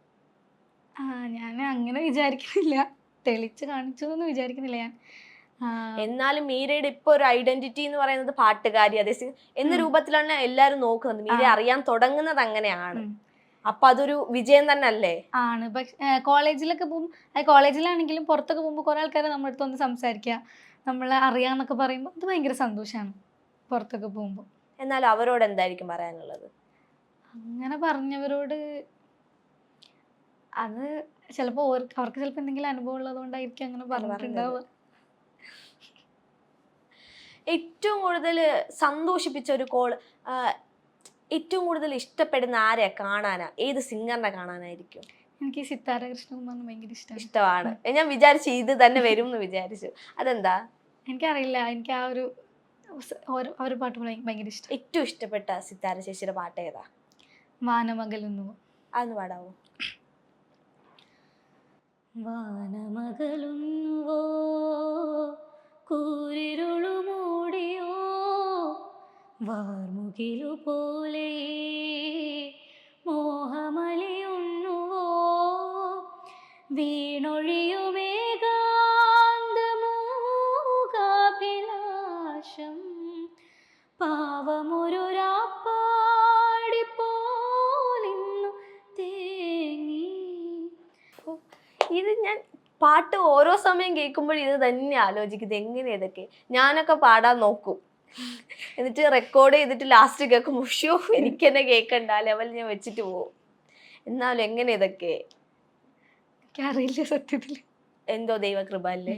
ഞാൻ അങ്ങനെ വിചാരിക്കുന്നില്ല. തെളിച്ച് കാണിച്ചു എന്ന് വിചാരിക്കുന്നില്ല ഞാൻ.
എന്നാലും മീരയുടെ ഇപ്പൊ ഒരു ഐഡന്റിറ്റി എന്ന് പറയുന്നത് പാട്ടുകാരി അതേ എന്ന രൂപത്തിലാണ് എല്ലാരും നോക്കുന്നത്. മീര അറിയാൻ തുടങ്ങുന്നത് അങ്ങനെയാണ്. അപ്പൊ അതൊരു വിജയം തന്നെ അല്ലേ
ആണ്. പക്ഷെ കോളേജിലൊക്കെ പോകും കോളേജിലാണെങ്കിലും പുറത്തൊക്കെ പോകുമ്പോൾ കുറെ ആൾക്കാരെ നമ്മുടെ അടുത്ത് വന്ന് സംസാരിക്കുക നമ്മളെ അറിയാന്നൊക്കെ പറയുമ്പോൾ അത് ഭയങ്കര സന്തോഷമാണ് പുറത്തൊക്കെ പോകുമ്പോൾ
എന്നാലും അവരോട് എന്തായിരിക്കും പറയാനുള്ളത്?
അങ്ങനെ പറഞ്ഞവരോട് അത് ചിലപ്പോൾ അവർക്ക് ചിലപ്പോ എന്തെങ്കിലും അനുഭവം ഉള്ളതുകൊണ്ടായിരിക്കും അങ്ങനെ പറഞ്ഞിട്ടുണ്ടാവുക.
ഏറ്റവും കൂടുതൽ സന്തോഷിപ്പിച്ച ഒരു കോൾ ഏറ്റവും കൂടുതൽ ഇഷ്ടപ്പെടുന്ന ആരെയാ കാണാനാ? ഏത് സിംഗറിനെ കാണാനായിരിക്കും?
എനിക്ക് സിത്താര കൃഷ്ണകുമാറിന് ഭയങ്കര ഇഷ്ടമാണ്
ഇഷ്ടമാണ്. ഞാൻ വിചാരിച്ചു ഇത് തന്നെ വരും എന്ന് വിചാരിച്ചു. അതെന്താ?
എനിക്കറിയില്ല. എനിക്ക് ആ ഒരു ഒരു പാട്ട് ഭയങ്കര ഇഷ്ടം.
ഏറ്റവും ഇഷ്ടപ്പെട്ട സിത്താര ചേച്ചിയുടെ പാട്ട് ഏതാ?
വാനമകലുന്നു
അതൊന്ന് പാടാവോ?
വാനമകലുന്നുവോ? കൂരിരുളു മൂടിയോ വാർമുകിലു പോലെ മോഹമലിയുന്നുവോ? വീണൊഴിയുമേകാന്തമൂകാഭിലാഷം
ഇത് ഞാൻ പാട്ട് ഓരോ സമയം കേൾക്കുമ്പോഴും ഇത് തന്നെ ആലോചിക്കുന്നത് ഇത് എങ്ങനെ ഇതൊക്കെ? ഞാനൊക്കെ പാടാൻ നോക്കും. എന്നിട്ട് റെക്കോർഡ് ചെയ്തിട്ട് ലാസ്റ്റ് കേൾക്കുമ്പോൾ ഷോ എനിക്ക് തന്നെ കേൾക്കണ്ട ലെവൽ ഞാൻ വെച്ചിട്ട് പോകും എന്നാലും എങ്ങനെ ഇതൊക്കെ?
എനിക്കറിയില്ല സത്യത്തിൽ
എന്തോ ദൈവകൃപ അല്ലേ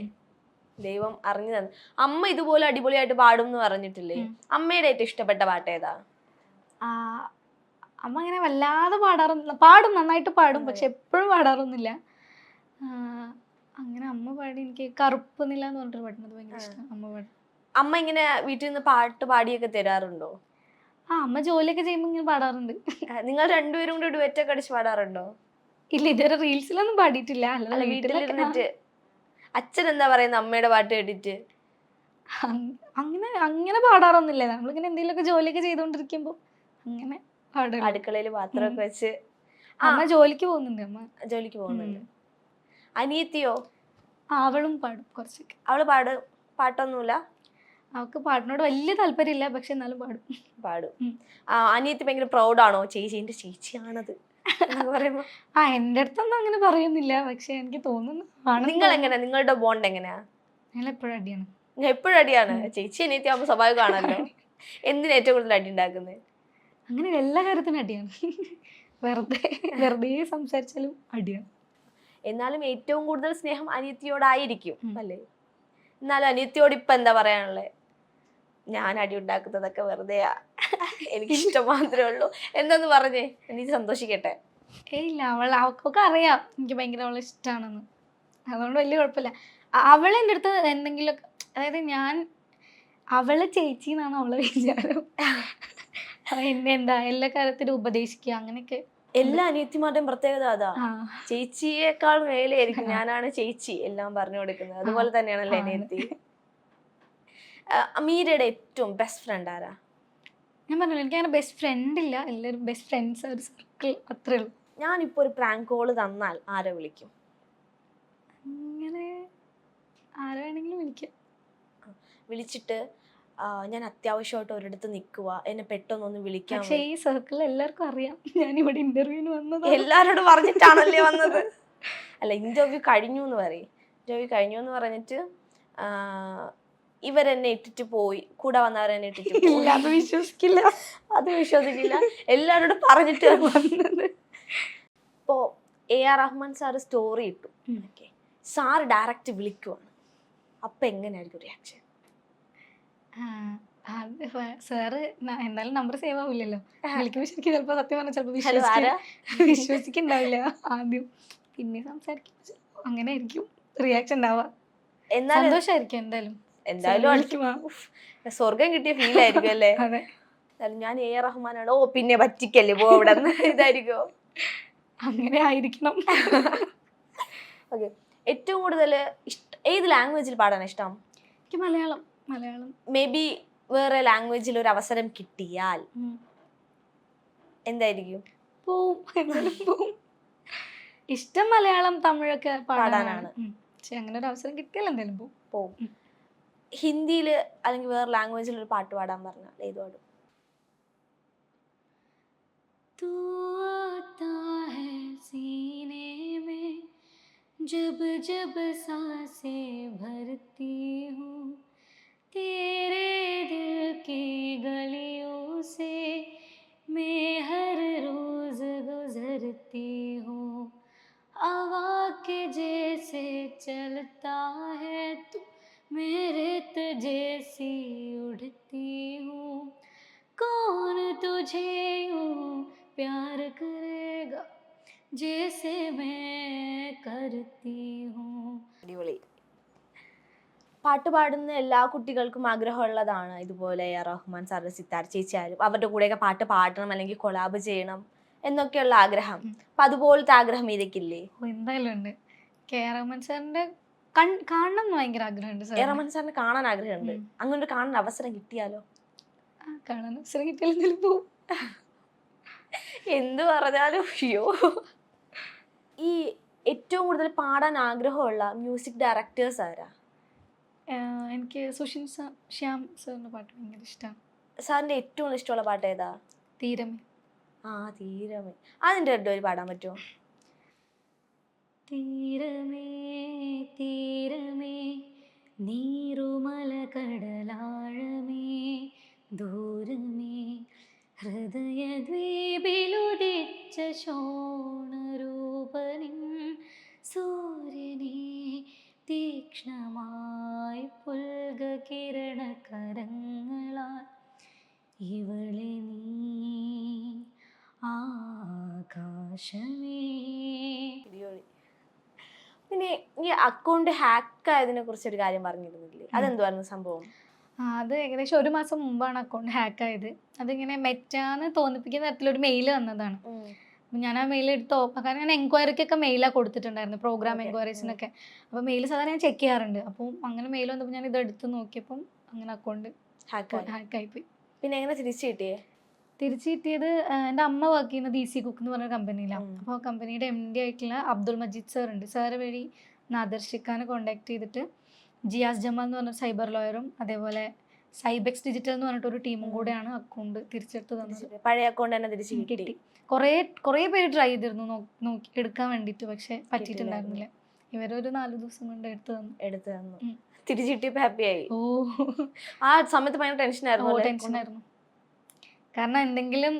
ദൈവം അറിഞ്ഞു തന്നു. അമ്മ ഇതുപോലെ അടിപൊളിയായിട്ട് പാടും എന്ന് പറഞ്ഞിട്ടില്ലേ അമ്മയുടെ ഏറ്റവും ഇഷ്ടപ്പെട്ട പാട്ട് ഏതാ?
അമ്മ അങ്ങനെ വല്ലാതെ പാടാറൊന്നും പാടും നന്നായിട്ട് പാടും പക്ഷെ എപ്പോഴും പാടാറൊന്നുമില്ല. അങ്ങനെ അമ്മ പാടി എനിക്ക് കറുപ്പ് നില എന്ന് പറഞ്ഞിട്ട് പാടുന്നത് ഭയങ്കര ഇഷ്ടമാണ് അമ്മ പാടി.
അമ്മ ഇങ്ങനെ വീട്ടിൽ നിന്ന് പാട്ട് പാടിയൊക്കെ തരാറുണ്ടോ?
ആ അമ്മ ജോലിയൊക്കെ ചെയ്യുമ്പോൾ ഇങ്ങനെ പാടാറുണ്ട്.
നിങ്ങൾ രണ്ടുപേരും കൂടി ഡുവറ്റൊക്കെ അടിച്ച് പാടാറുണ്ടോ?
ഇല്ല ഇതുവരെ റീൽസിലൊന്നും പാടിയിട്ടില്ല.
അല്ല വീട്ടിലിരുന്നിട്ട് അച്ഛൻ എന്താ പറയുന്നത് അമ്മയുടെ പാട്ട് കേട്ടിട്ട്?
അങ്- അങ്ങനെ അങ്ങനെ പാടാറൊന്നുമില്ല. നമ്മളിങ്ങനെ എന്തെങ്കിലുമൊക്കെ ജോലിയൊക്കെ ചെയ്തുകൊണ്ടിരിക്കുമ്പോൾ അങ്ങനെ പാടും
അടുക്കളയിൽ പാത്രമൊക്കെ വെച്ച്.
അമ്മ ജോലിക്ക് പോകുന്നുണ്ട് അമ്മ.
ജോലിക്ക് പോകുന്നുണ്ട്. അനിയത്തിയോ?
അവളും പാടും കുറച്ചൊക്കെ.
അവൾ പാട് പാട്ടൊന്നുമില്ല?
അവൾക്ക് പാട്ടിനോട് വലിയ താല്പര്യമില്ല പക്ഷെ എന്നാലും പാടും.
പാടും. ആ അനിയത്തി ഭയങ്കര പ്രൗഡാണോ? ചേച്ചി എന്റെ ചേച്ചിയാണത് എന്നൊക്കെ പറയുമ്പോ.
ആ എന്റെ അടുത്തൊന്നും അങ്ങനെ പറയുന്നില്ല പക്ഷെ എനിക്ക് തോന്നുന്നു
നിങ്ങൾ എങ്ങനെയാ നിങ്ങളുടെ ബോണ്ട് എങ്ങനെയാ?
ഞാൻ എപ്പോഴും അടിയാണ്.
ഞാൻ എപ്പോഴും അടിയാണ്? ചേച്ചി അനിയത്തി ആവുമ്പോ സ്വാഭാവികമാണല്ലോ എന്തിനാ ഏറ്റവും കൂടുതൽ അടി ഉണ്ടാക്കുന്നത്
അങ്ങനെ എല്ലാ കാര്യത്തിനും അടിയാണ്. വെറുതെ വെറുതെ സംസാരിച്ചാലും അടിയാണ്.
എന്നാലും ഏറ്റവും കൂടുതൽ സ്നേഹം അനിയത്തിയോടായിരിക്കും. അല്ലേ? എന്നാലും അനിയത്തിയോട് ഇപ്പൊ എന്താ പറയാനുള്ളത് ഞാൻ അടി ഉണ്ടാക്കുന്നതൊക്കെ വെറുതെയാ. എനിക്ക് ഇഷ്ടം മാത്രമേ ഉള്ളൂ. എന്തെന്ന് പറഞ്ഞേ? എനിക്ക് സന്തോഷിക്കട്ടെ.
ഇല്ല അവൾ അവൾക്കൊക്കെ അറിയാം. എനിക്ക് ഭയങ്കര അവളെ ഇഷ്ടമാണെന്ന് അതുകൊണ്ട് വലിയ കുഴപ്പമില്ല. അവൾ എന്റെ അടുത്ത് എന്തെങ്കിലുമൊക്കെ അതായത് ഞാൻ അവളെ ചേച്ചി എന്നാണ് അവളെ വിചാരം. അവ എന്നെ എന്താ എല്ലാ കാര്യത്തിലും ഉപദേശിക്കുക അങ്ങനെയൊക്കെ
എല്ലാ അനിയത്തിമാരുടെയും പ്രത്യേകത അതാ. ചേച്ചിയേക്കാൾ മേലെയായിരിക്കും ഞാനാണ് ചേച്ചി എല്ലാം പറഞ്ഞു കൊടുക്കുന്നത്. അതുപോലെ തന്നെയാണല്ലേ. അനിയത്തി. അമീരയുടെ മീരയുടെ ഏറ്റവും ബെസ്റ്റ് ഫ്രണ്ട് ആരാ?
ഞാൻ പറഞ്ഞില്ല എനിക്ക് അങ്ങനെ ബെസ്റ്റ് ഫ്രണ്ട് ഇല്ല എല്ലാവരും ബെസ്റ്റ് ഫ്രണ്ട്സ് ഒരു സർക്കിൾ അത്രേ ഉള്ളൂ.
ഞാനിപ്പോ ഒരു പ്രാങ്ക് കോൾ തന്നാൽ ആരെ വിളിക്കും?
അങ്ങനെ ആരെ വേണമെങ്കിലും വിളിക്കാം.
വിളിച്ചിട്ട് ഞാൻ അത്യാവശ്യമായിട്ട് ഒരിടത്ത് നിൽക്കുക എന്നെ പെട്ടെന്നൊന്ന് വിളിക്കാം
പക്ഷേ ഈ സർക്കിൾ എല്ലാവർക്കും അറിയാം. ഞാൻ ഇവിടെ ഇന്റർവ്യൂവിന് വന്നത്.
എല്ലാരോടും പറഞ്ഞിട്ടാണല്ലേ വന്നത്? അല്ല ഇന്റർവ്യൂ കഴിഞ്ഞു എന്ന് പറയും. ഇന്റർവ്യൂ കഴിഞ്ഞു എന്ന് പറഞ്ഞിട്ട് ഇവരെന്നെ ഇട്ടിട്ട് പോയി. കൂടെ വന്നവരെന്നെ ഇട്ടിട്ട് പോയി.
അത് വിശ്വസിക്കില്ല.
അത് വിശ്വസിക്കില്ല. എല്ലാരോടും പറഞ്ഞിട്ട് വന്നത്. ഇപ്പോ A R Rahman sir story ഇട്ടു.
സാർ
ഓക്കെ സാറ് ഡയറക്റ്റ് വിളിക്കുവാണ്. അപ്പൊ എങ്ങനെയായിരിക്കും റിയാക്ഷൻ
സാറ് എന്തായാലും നമ്പർ സേവ് ആവില്ലല്ലോ വിളിക്കുമ്പോൾ ശരിക്കും ചിലപ്പോൾ സത്യം പറഞ്ഞാൽ ചിലപ്പോൾ
വിശ്വസിക്ക
വിശ്വസിക്കുന്നുണ്ടാവില്ല ആദ്യം പിന്നെ സംസാരിക്കുമ്പോൾ അങ്ങനെ ആയിരിക്കും റിയാക്ഷൻ ഉണ്ടാവുക.
എന്നാലും
സന്തോഷമായിരിക്കും എന്തായാലും.
എന്തായാലും സ്വർഗം കിട്ടിയ ഫീൽ ആയിരിക്കും അല്ലേ? ഞാൻ എ ആർ റഹ്മാനാണ്. ഓ പിന്നെ പറ്റിക്കല്ലേ? പോ അവിടെ ഇതായിരിക്കോ.
അങ്ങനെ ആയിരിക്കണം.
ഓക്കെ ഏറ്റവും കൂടുതൽ ഏത് ലാംഗ്വേജിൽ പാടാൻ ഇഷ്ടം?
എനിക്ക് മലയാളം. മലയാളം
മേ ബി വേറെ ലാംഗ്വേജിൽ ഒരു അവസരം കിട്ടിയാൽ
ഉം.
എന്തായിരിക്കും
പോവും എന്തായാലും പോവും ഇഷ്ടം മലയാളം തമിഴൊക്കെ പാടാനാണ്
പാടാനാണ്.
ഉം. പക്ഷെ അങ്ങനെ ഒരു അവസരം കിട്ടിയാൽ എന്തായാലും പോവും
പോവും
ഉം.
ഹിന്ദിയിൽ അല്ലെങ്കിൽ വേറെ ലാംഗ്വേജിൽ ഒരു പാട്ട് പാടാൻ പറഞ്ഞാൽ ഏത് പാടും
तू आता है सीने में जब जब सांसें भरती हूँ तेरे दिल की गलियों से मैं हर रोज गुजरती हूँ। हवा के जैसे चलता है तू मेरे जैसी उड़ती हूँ। कौन तुझे यूँ प्यार करेगा, जैसे मैं करती हूँ।
പാട്ട് പാടുന്ന എല്ലാ കുട്ടികൾക്കും ആഗ്രഹമുള്ളതാണ്. ഇതുപോലെ എ റഹ്മാൻ സാറ് സിത്താർ ചേച്ചിയായാലും അവരുടെ കൂടെയൊക്കെ പാട്ട് പാടണം അല്ലെങ്കിൽ കൊളാബ് ചെയ്യണം എന്നൊക്കെയുള്ള ആഗ്രഹം. അപ്പൊ അതുപോലത്തെ ആഗ്രഹം ഇതൊക്കില്ലേ
എന്തായാലും ഉണ്ട്. കെ റഹ്മാൻ സാറിന്റെ കാണണം എന്ന് ഭയങ്കര ആഗ്രഹമുണ്ട്
എ റഹ്മാൻ സാറിനെ കാണാൻ ആഗ്രഹമുണ്ട്. അങ്ങനെ ഒരു കാണാൻ അവസരം കിട്ടിയാലോ?
കാണാൻ അവസരം കിട്ടിയാൽ എന്തായാലും പോവും.
എന്ത് പറഞ്ഞാലും അയ്യോ. ഈ ഏറ്റവും കൂടുതൽ പാടാൻ ആഗ്രഹമുള്ള മ്യൂസിക് ഡയറക്ടേഴ്സ് ആരാ?
എനിക്ക് സുഷിൻ ശ്യാം സാറിന്റെ പാട്ട് ഭയങ്കര ഇഷ്ടമാണ്
സാറിന്റെ ഏറ്റവും ഇഷ്ടമുള്ള പാട്ട് ഏതാ?
തീരമേ.
ആ തീരമേ. അതിന്റെ രണ്ടു പേര് പാടാൻ പറ്റുമോ
തീരമേ തീരമേ നീരുമല കടലാഴമേ ദൂരമേ ഹൃദയദ്വീപിലുദിച്ച ശോണരൂപനിൻ സൂര്യനെ തീക്ഷ്ണമായി പുൽകിരണ കരങ്ങളാൽ ഇവളെ നീ ആകാശമേ.
പിന്നെ ഈ അക്കൗണ്ട് ഹാക്ക് ആയതിനെ കുറിച്ച് ഒരു കാര്യം പറഞ്ഞിരുന്നില്ലേ? അതെന്തുവായിരുന്നു സംഭവം?
അത് ഏകദേശം ഒരു മാസം മുമ്പാണ് അക്കൗണ്ട് ഹാക്ക് ആയത്. അതിങ്ങനെ മെറ്റാന്ന് തോന്നിപ്പിക്കുന്ന തരത്തിലൊരു മെയിൽ വന്നതാണ്. ഞാൻ ആ മെയിൽ എടുത്ത് ഓപ്പൺ കാരണം ഞാൻ എൻക്വയറിക്കൊക്കെ മെയിലാണ് കൊടുത്തിട്ടുണ്ടായിരുന്നു പ്രോഗ്രാം. എൻക്വയറീസിനൊക്കെ അപ്പോൾ മെയിൽ സാധാരണ ഞാൻ ചെക്ക് ചെയ്യാറുണ്ട്. അപ്പം അങ്ങനെ മെയിൽ വന്നപ്പോൾ ഞാൻ ഇത് എടുത്ത് നോക്കിയപ്പം അങ്ങനെ അക്കൗണ്ട്
ഹാക്ക്
ഹാക്ക് ആയിപ്പോയി.
പിന്നെ എങ്ങനെ തിരിച്ചു കിട്ടിയേ?
തിരിച്ചു കിട്ടിയത് എന്റെ അമ്മ വർക്ക് ചെയ്യുന്നത് ഇ സി കുക്ക് എന്ന് പറഞ്ഞ കമ്പനിയിലാണ്
അപ്പോൾ
അപ്പോൾ കമ്പനിയുടെ എം ഡി ആയിട്ടുള്ള അബ്ദുൾ മജീദ് സാർ ഉണ്ട്. സാറ് വഴി നാദർഷിക്കാനെ കോണ്ടാക്ട് ചെയ്തിട്ട് ജിയാസ് ജമാൽ എന്ന് പറഞ്ഞ സൈബർ ലോയറും അതേപോലെ സൈബെക്സ് ഡിജിറ്റൽ എന്ന് പറഞ്ഞിട്ട് ഒരു ടീമും കൂടെയാണ് അക്കൗണ്ട് തിരിച്ചെടുത്ത് തന്നത്.
പഴയ അക്കൗണ്ട് തന്നെ തിരിച്ചു കിട്ടി.
കുറേ കുറേ പേര് ട്രൈ ചെയ്തിരുന്നു നോക്കി എടുക്കാൻ വേണ്ടിയിട്ട് പക്ഷെ പറ്റിയിട്ടുണ്ടായിരുന്നില്ല. ഇവരൊരു നാല് ദിവസം കൊണ്ട് എടുത്തു തന്നു.
എടുത്തു തന്നു. തിരിച്ചു കിട്ടിയപ്പോൾ ഹാപ്പി ആയി.
ഓ.
ആ സമയത്ത് ഭയങ്കര ടെൻഷൻ ആയിരുന്നു അല്ലേ?
ടെൻഷനായിരുന്നു കാരണം എന്തെങ്കിലും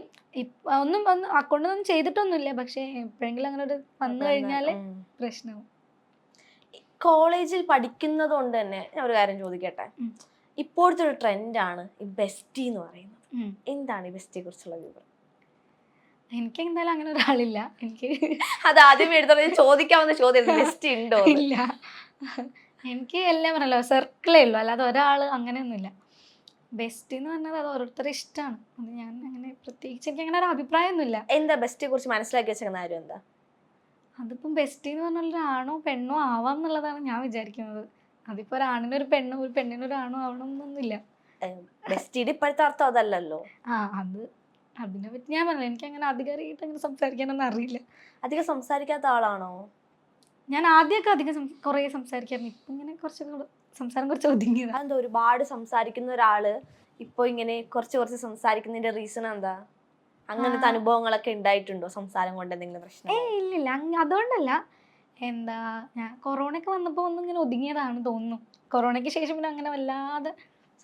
ഒന്നും ഒന്നും അക്കൗണ്ടൊന്നും ചെയ്തിട്ടൊന്നുമില്ല. പക്ഷെ എപ്പോഴെങ്കിലും അങ്ങനെ ഒരു വന്നു
കഴിഞ്ഞാൽ
പ്രശ്നവും
കോളേജിൽ പഠിക്കുന്നത് കൊണ്ട് തന്നെ ഞാൻ ഒരു കാര്യം ചോദിക്കട്ടെ. ഇപ്പോഴത്തെ ഒരു ട്രെൻഡാണ് ഈ ബെസ്റ്റി എന്ന് പറയുന്നത്. എന്താണ് ഈ ബെസ്റ്റിയെ കുറിച്ചുള്ള വിവരം?
എനിക്ക് എന്തായാലും അങ്ങനെ ഒരാളില്ല. എനിക്ക്
അത് ആദ്യം എടുത്തത് ചോദിക്കാവുന്ന ചോദ്യം ബെസ്റ്റി ഉണ്ടോ
ഇല്ല. എനിക്ക് എല്ലാം പറഞ്ഞല്ലോ. സർക്കിളേ ഉള്ളൂ. അല്ലാതെ ഒരാൾ അങ്ങനെയൊന്നുമില്ല. ബെസ്റ്റ് എന്ന് പറഞ്ഞത് അത് ഓരോരുത്തരുടെ ഇഷ്ടമാണ്. അത് ഞാൻ അങ്ങനെ പ്രത്യേകിച്ച് എനിക്ക് അങ്ങനെ ഒരു അഭിപ്രായമൊന്നുമില്ല.
എന്താ ബെസ്റ്റിയെ കുറിച്ച് മനസ്സിലാക്കി വെച്ചിരിക്കുന്ന കാര്യം എന്താ?
അതിപ്പം ബെസ്റ്റ് എന്ന് പറഞ്ഞാൽ ഒരാണോ പെണ്ണോ ആവാം എന്നുള്ളതാണ് ഞാൻ വിചാരിക്കുന്നത്. അതിപ്പോൾ ഒരാണിനൊരു പെണ്ണും ഒരു പെണ്ണിനൊരു ആണോ ആവണം എന്നൊന്നുമില്ല
ബെസ്റ്റിയുടെ ഇപ്പോഴത്തെ അർത്ഥം അതല്ലല്ലോ.
ആ അത് അതിനെ പറ്റി ഞാൻ പറഞ്ഞു എനിക്ക് അങ്ങനെ അധികാരിയായിട്ട് അങ്ങനെ സംസാരിക്കാനൊന്നും അറിയില്ല.
അധികം സംസാരിക്കാത്ത ആളാണോ?
ഞാൻ ആദ്യമൊക്കെ അധികം കുറേ സംസാരിക്കായിരുന്നു. ഇപ്പം ഇങ്ങനെ കുറച്ചൊക്കെ സംസാരം കുറച്ച് ഒതുങ്ങിയത്.
അതെന്താ ഒരുപാട് സംസാരിക്കുന്ന ഒരാൾ ഇപ്പൊ ഇങ്ങനെ കുറച്ച് കുറച്ച് സംസാരിക്കുന്നതിന്റെ റീസൺ എന്താ? അങ്ങനത്തെ. അനുഭവങ്ങളൊക്കെ ഉണ്ടായിട്ടുണ്ടോ? സംസാരം കൊണ്ട് എന്തെങ്കിലും പ്രശ്നം
ഏ ഇല്ലില്ല അതുകൊണ്ടല്ല. എന്താ ഞാൻ കൊറോണയൊക്കെ വന്നപ്പോൾ ഒന്നും ഇങ്ങനെ ഒതുങ്ങിയതാണ് തോന്നുന്നു. കൊറോണയ്ക്ക് ശേഷം പിന്നെ അങ്ങനെ വല്ലാതെ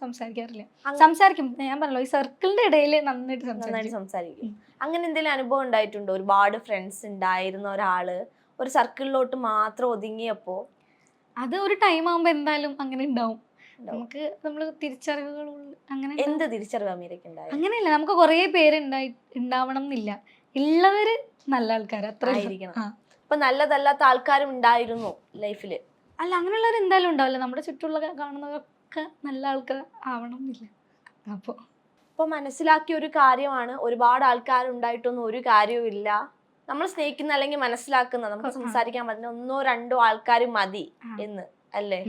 സംസാരിക്കാറില്ല. സംസാരിക്കും. ഞാൻ പറഞ്ഞല്ലോ ഈ സർക്കിളിന്റെ ഇടയിൽ നന്നായിട്ട്
നന്നായിട്ട്
സംസാരിക്കും.
അങ്ങനെ എന്തെങ്കിലും അനുഭവം ഉണ്ടായിട്ടുണ്ടോ? ഒരുപാട് ഫ്രണ്ട്സ് ഉണ്ടായിരുന്ന ഒരാൾ ഒരു സർക്കിളിലോട്ട് മാത്രം ഒതുങ്ങിയപ്പോ?
അത് ഒരു ടൈം ആകുമ്പോ എന്തായാലും അങ്ങനെ ഉണ്ടാവും. നമുക്ക് നമ്മൾ തിരിച്ചറിവുകൾ അങ്ങനെ.
എന്ത് തിരിച്ചറിവ് അമീരയ്ക്ക്
അങ്ങനെയല്ല നമുക്ക് കുറേ പേര് ഉണ്ടായി ഉണ്ടാവണം എന്നില്ല. ഉള്ളവര് നല്ല ആൾക്കാർ അത്ര
ആയിരിക്കണം. അപ്പൊ നല്ലതല്ലാത്ത ആൾക്കാരും ഉണ്ടായിരുന്നു ലൈഫിൽ
അല്ല അങ്ങനെയുള്ളവർ എന്തായാലും ഉണ്ടാവില്ല. നമ്മുടെ ചുറ്റുള്ള കാണുന്നവരൊക്കെ നല്ല ആൾക്കാർ ആവണമെന്നില്ല. അപ്പോൾ
അപ്പൊ മനസ്സിലാക്കിയ ഒരു കാര്യമാണ് ഒരുപാട് ആൾക്കാർ ഉണ്ടായിട്ടൊന്നും ഒരു കാര്യവും ഇല്ല. നമ്മൾ സ്നേഹിക്കുന്ന അല്ലെങ്കിൽ മനസ്സിലാക്കുന്ന നമുക്ക് സംസാരിക്കാൻ പറ്റുന്ന ഒന്നോ രണ്ടോ ആൾക്കാർ മതി. എന്ന് അല്ലേ?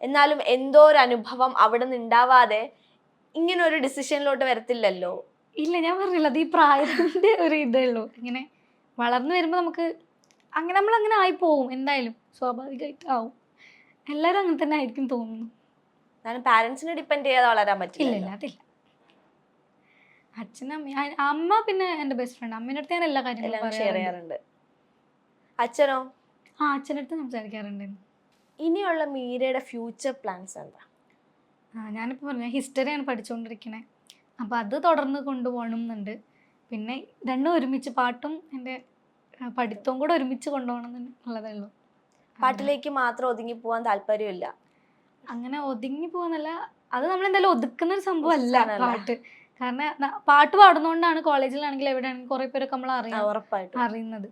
എന്നാലും എന്തോ ഒരു അനുഭവം അവിടെ നിന്ന് ഉണ്ടാവാതെ ഇങ്ങനെ ഒരു ഡിസിഷനിലോട്ട് വരത്തില്ലല്ലോ?
ഇല്ല ഞാൻ പറഞ്ഞില്ല അത് ഈ പ്രായത്തിന്റെ ഒരു ഇതേ ഉള്ളൂ. ഇങ്ങനെ വളർന്നു വരുമ്പോൾ നമുക്ക് അങ്ങനെ നമ്മൾ അങ്ങനെ ആയി പോവും എന്തായാലും സ്വാഭാവികമായിട്ട് ആവും എല്ലാവരും അങ്ങനെ തന്നെ ആയിരിക്കും തോന്നുന്നു.
കാരണം പാരന്റ്സിനെ ഡിപ്പെൻഡ് ചെയ്യാതെ വളരാൻ പറ്റില്ല
ഇല്ല അതില്ല. അച്ഛനും അമ്മ പിന്നെ എന്റെ ബെസ്റ്റ് ഫ്രണ്ട് അമ്മേന്റെ അടുത്ത് ഞാൻ എല്ലാ കാര്യങ്ങളും
ഷെയർ
പറയാറുണ്ട്.
ചെയ്യാറുണ്ട്. അച്ഛനോ?
ആ അച്ഛന്റെ അടുത്ത് സംസാരിക്കാറുണ്ട്.
ഇനിയുള്ള മീരയുടെ ഫ്യൂച്ചർ പ്ലാൻസ് എന്താ?
ആ ഞാനിപ്പോൾ പറഞ്ഞു ഹിസ്റ്ററിയാണ് പഠിച്ചുകൊണ്ടിരിക്കണേ അപ്പോൾ അത് തുടർന്ന് കൊണ്ടുപോകണം എന്നുണ്ട്. പിന്നെ രണ്ടും ഒരുമിച്ച് പാട്ടും എന്റെ പഠിത്തവും കൂടെ ഒരുമിച്ച് കൊണ്ടുപോകണം എന്നുള്ളതേ ഉള്ളൂ
പാട്ടിലേക്ക് മാത്രം ഒതുങ്ങി പോവാൻ താല്പര്യമില്ല.
അങ്ങനെ ഒതുങ്ങി പോകുന്നല്ല അത് നമ്മൾ എന്തായാലും ഒതുക്കുന്ന ഒരു സംഭവം അല്ല. പാട്ട്. കാരണം പാട്ട് പാടുന്നതുകൊണ്ടാണ് കോളേജിലാണെങ്കിൽ എവിടെയാണെങ്കിൽ കുറെ പേരൊക്കെ നമ്മൾ അറിയാം അറിയുന്നത്.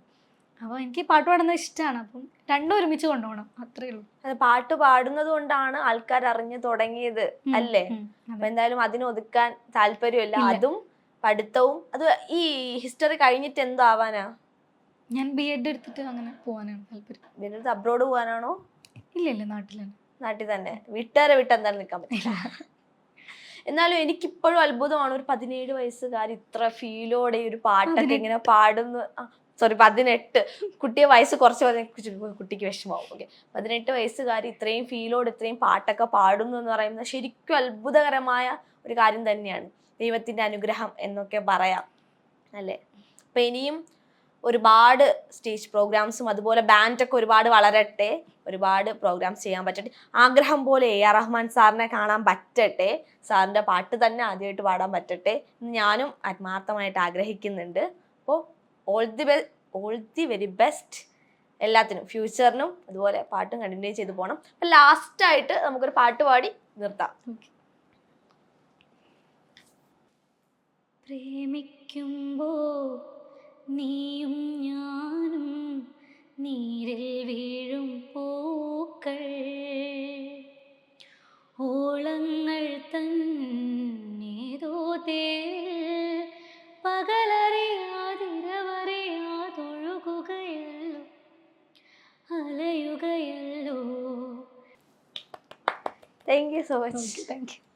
അപ്പോൾ എനിക്ക് പാട്ട് പാടുന്നത് ഇഷ്ടമാണ് അപ്പം രണ്ടും ഒരുമിച്ച് കൊണ്ടുപോകണം അത്രേ ഉള്ളൂ.
അത് പാട്ട് പാടുന്നത് കൊണ്ടാണ് ആൾക്കാർ അറിഞ്ഞു തുടങ്ങിയത് അല്ലേ? അപ്പൊ എന്തായാലും അതിന് ഒതുക്കാൻ താല്പര്യമില്ല. അതും പഠിത്തവും അത് ഈ ഹിസ്റ്ററി കഴിഞ്ഞിട്ട് എന്തോ ആവാനാ?
ഞാൻ ബി എഡ് എടുത്തിട്ട് അങ്ങനെ പോകാനാണ് താല്പര്യം.
ഇതിനടുത്ത് അബ്രോഡ് പോകാനാണോ
ഇല്ല ഇല്ല നാട്ടിലാണ്.
നാട്ടിൽ തന്നെ. വീട്ടുകാരെ വിട്ട് എന്തായാലും നിൽക്കാൻ പറ്റില്ല. എന്നാലും എനിക്കിപ്പോഴും അത്ഭുതമാണ് ഒരു പതിനേഴ് വയസ്സുകാർ ഇത്ര ഫീലോടെ ഒരു പാട്ടൊക്കെ ഇങ്ങനെ പാടുന്നു. സോറി പതിനെട്ട്. കുട്ടിയെ വയസ്സ് കുറച്ച് പറഞ്ഞ കുട്ടിക്ക് വിഷമാവും ഓക്കെ പതിനെട്ട് വയസ്സുകാർ ഇത്രയും ഫീലോട് ഇത്രയും പാട്ടൊക്കെ പാടുന്നു എന്ന് പറയുന്നത് ശരിക്കും അത്ഭുതകരമായ ഒരു കാര്യം തന്നെയാണ്. ദൈവത്തിന്റെ അനുഗ്രഹം എന്നൊക്കെ പറയാം. അല്ലേ? അപ്പൊ ഇനിയും ഒരുപാട് സ്റ്റേജ് പ്രോഗ്രാംസും അതുപോലെ ബാൻഡൊക്കെ ഒരുപാട് വളരട്ടെ ഒരുപാട് പ്രോഗ്രാംസ് ചെയ്യാൻ പറ്റട്ടെ. ആഗ്രഹം പോലെ എ ആർ റഹ്മാൻ സാറിനെ കാണാൻ പറ്റട്ടെ സാറിന്റെ പാട്ട് തന്നെ ആദ്യമായിട്ട് പാടാൻ പറ്റട്ടെ എന്ന് ഞാനും ആത്മാർത്ഥമായിട്ട് ആഗ്രഹിക്കുന്നുണ്ട്. അപ്പോൾ all the be all the very best എല്ലാത്തിനും ഫ്യൂച്ചറിനും അതുപോലെ പാട്ടും കണ്ടിന്യൂ ചെയ്തു പോകണം അപ്പം ലാസ്റ്റായിട്ട് നമുക്കൊരു പാട്ട് പാടി നിർത്താം.
പ്രേമിക്കുമ്പോ നീയും ഞാനും നീരിൽ വീഴും പൂക്കൾ. ഓളങ്ങൾ തന്നേതോ തേരിൽ പകലറിയാതിരവറിയാതൊഴുകുകയല്ലോ അലയുകയല്ലോ.
Thank you so much
thank you